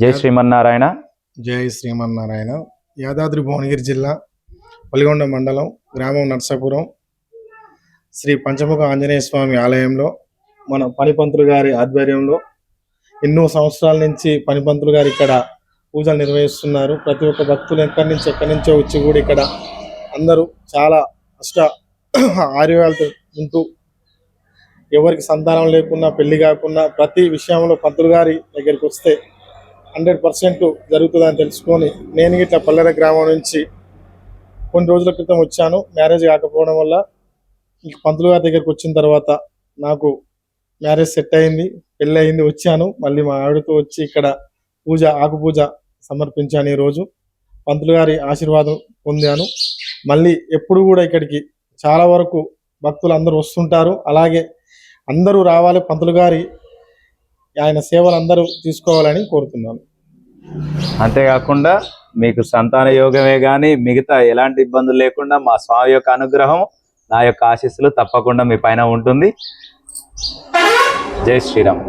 జై శ్రీమన్నారాయణ. జై శ్రీమన్నారాయణ. యాదాద్రి భువనగిరి జిల్లా పల్లిగొండ మండలం గ్రామం నర్సాపురం. శ్రీ పంచముఖ ఆంజనేయ స్వామి ఆలయంలో మన పనిపంతులు గారి ఆధ్వర్యంలో ఎన్నో సంవత్సరాల నుంచి పనిపంతులు గారు ఇక్కడ పూజలు నిర్వహిస్తున్నారు. ప్రతి ఒక్క భక్తులు ఎక్కడి నుంచి ఎక్కడి నుంచో వచ్చి కూడా ఇక్కడ అందరూ చాలా అష్ట ఆర్యాలతో ఉంటూ ఎవరికి సంతానం లేకున్నా పెళ్ళి కాకున్నా ప్రతి విషయంలో పంతులు గారి దగ్గరికి వస్తే హండ్రెడ్ పర్సెంట్ జరుగుతుందని తెలుసుకొని నేను ఇట్లా పల్లెర గ్రామం నుంచి కొన్ని రోజుల క్రితం వచ్చాను. మ్యారేజ్ కాకపోవడం వల్ల ఇంక పంతులు గారి దగ్గరికి వచ్చిన తర్వాత నాకు మ్యారేజ్ సెట్ అయింది పెళ్ళి అయింది వచ్చాను. మళ్ళీ మా ఆవిడతో వచ్చి ఇక్కడ పూజ ఆకు పూజ సమర్పించాను ఈరోజు పంతులు గారి ఆశీర్వాదం పొందాను. మళ్ళీ ఎప్పుడు కూడా ఇక్కడికి చాలా వరకు భక్తులు అందరూ వస్తుంటారు. అలాగే అందరూ రావాలి. పంతులు గారి ఆయన సేవలు అందరూ తీసుకోవాలని కోరుతున్నాను. అంతేకాకుండా మీకు సంతాన యోగమే కానీ మిగతా ఎలాంటి ఇబ్బందులు లేకుండా మా స్వామి యొక్క అనుగ్రహం నా యొక్క ఆశీస్సులు తప్పకుండా మీ పైన ఉంటుంది. జై శ్రీరామ్.